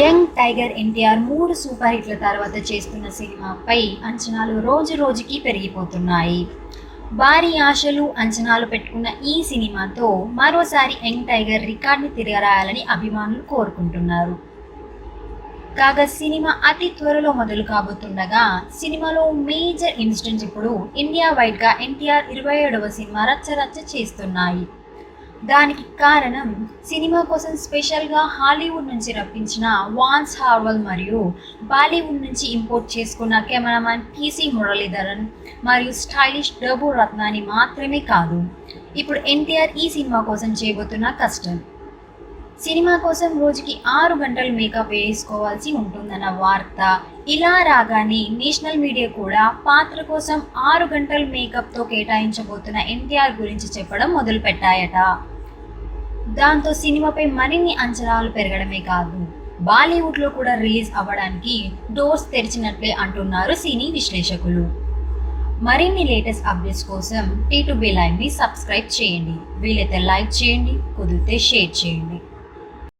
Young tiger NTR మూడు super హిట్ల తర్వాత చేస్తున్న సినిమాపై అంచనాలు రోజు రోజుకి పెరిగిపోతున్నాయి. భారీ ఆశలు అంచనాలు పెట్టుకున్న ఈ సినిమాతో మరోసారి యంగ్ టైగర్ రికార్డ్ని తిరగరాయాలని అభిమానులు కోరుకుంటున్నారు. కాగా సినిమా అతి త్వరలో మొదలు కాబోతుండగా సినిమాలో మేజర్ ఇన్సిడెంట్స్ ఇప్పుడు ఇండియా వైడ్గా ఎన్టీఆర్ ఇరవై ఏడవ సినిమా రచ్చరచ్చ చేస్తున్నాయి. దానికి కారణం సినిమా కోసం స్పెషల్గా హాలీవుడ్ నుంచి రప్పించిన వాన్స్ హార్వల్ మరియు బాలీవుడ్ నుంచి ఇంపోర్ట్ చేసుకున్న కెమెరామ్యాన్ పీసీ మురళీధరన్ మరియు స్టైలిష్ డబు రత్నాని మాత్రమే కాదు. ఇప్పుడు ఎన్టీఆర్ ఈ సినిమా కోసం చేయబోతున్న కష్టం. సినిమా కోసం రోజుకి ఆరు గంటలు మేకప్ వేసుకోవాల్సి ఉంటుందన్న వార్త ఇలా రాగానే నేషనల్ మీడియా కూడా పాత్ర కోసం ఆరు గంటలు మేకప్తో కేటాయించబోతున్న ఎన్టీఆర్ గురించి చెప్పడం మొదలుపెట్టాయట. దాంతో సినిమాపై మరిన్ని అంచనాలు పెరగడమే కాదు బాలీవుడ్లో కూడా రిలీజ్ అవ్వడానికి డోర్స్ తెరిచినట్లే అంటున్నారు సినీ విశ్లేషకులు. మరిన్ని లేటెస్ట్ అప్డేట్స్ కోసం టీ టు బి లైవ్ని సబ్స్క్రైబ్ చేయండి. వీలైతే లైక్ చేయండి కుదిరితే షేర్ చేయండి.